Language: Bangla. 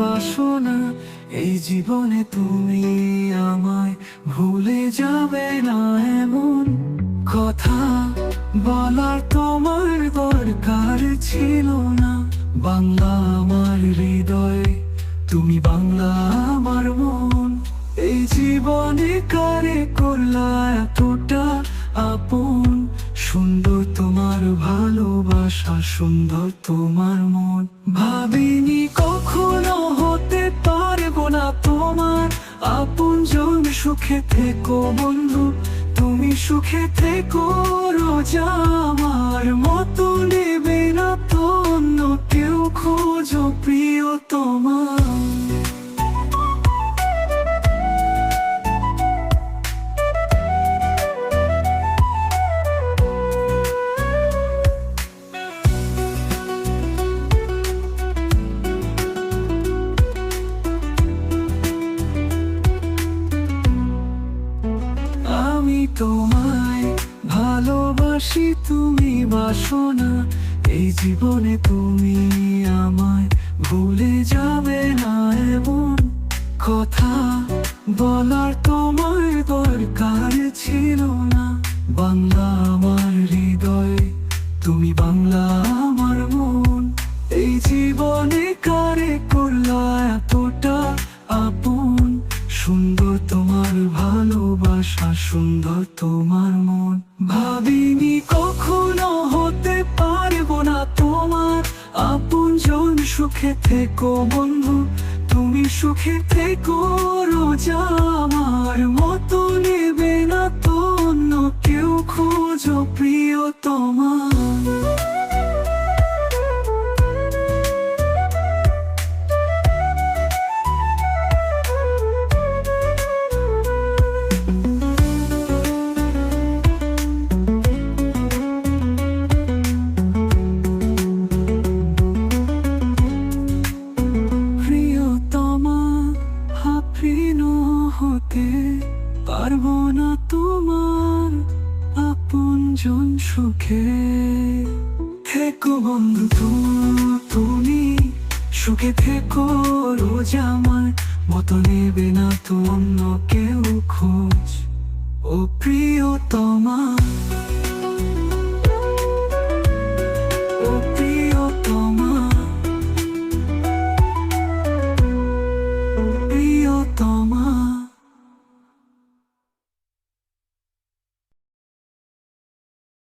বাসনা, এই জীবনে তুমি আমায় ভুলে যাবে না এমন কথা। বলার তোমার দরকার ছিল না। বাংলা আমার হৃদয়, তুমি বাংলা আমার মন। এই জীবনে কারে করলা এতটা আপন? সুন্দর তোমার ভালোবাসা, সুন্দর তোমার ভাবিনি কখনো হতে পারব না তোমার। আপন জন সুখে থেকো বন্ধু, তুমি সুখে থেকো রোজা আমার। তোমায় ভালোবাসি তুমি বাসো না এই জীবনে তুমি আমায় ভুলে যাবে না এমন কথা বলার তোমায় দরকার। ভাবিনি কখনো হতে পারব না তোমার আপন জন সুখে থেকো বন্ধু। তুমি সুখে থেকো, রোজা আমার মতো। পারব না তোমার আপনজন সুখে। থেকো বন্ধু তুমি, সুখে থেকো, রোজ আমার মতো নেবে না তো অন্য কেউ খোঁজ। ও প্রিয়তমা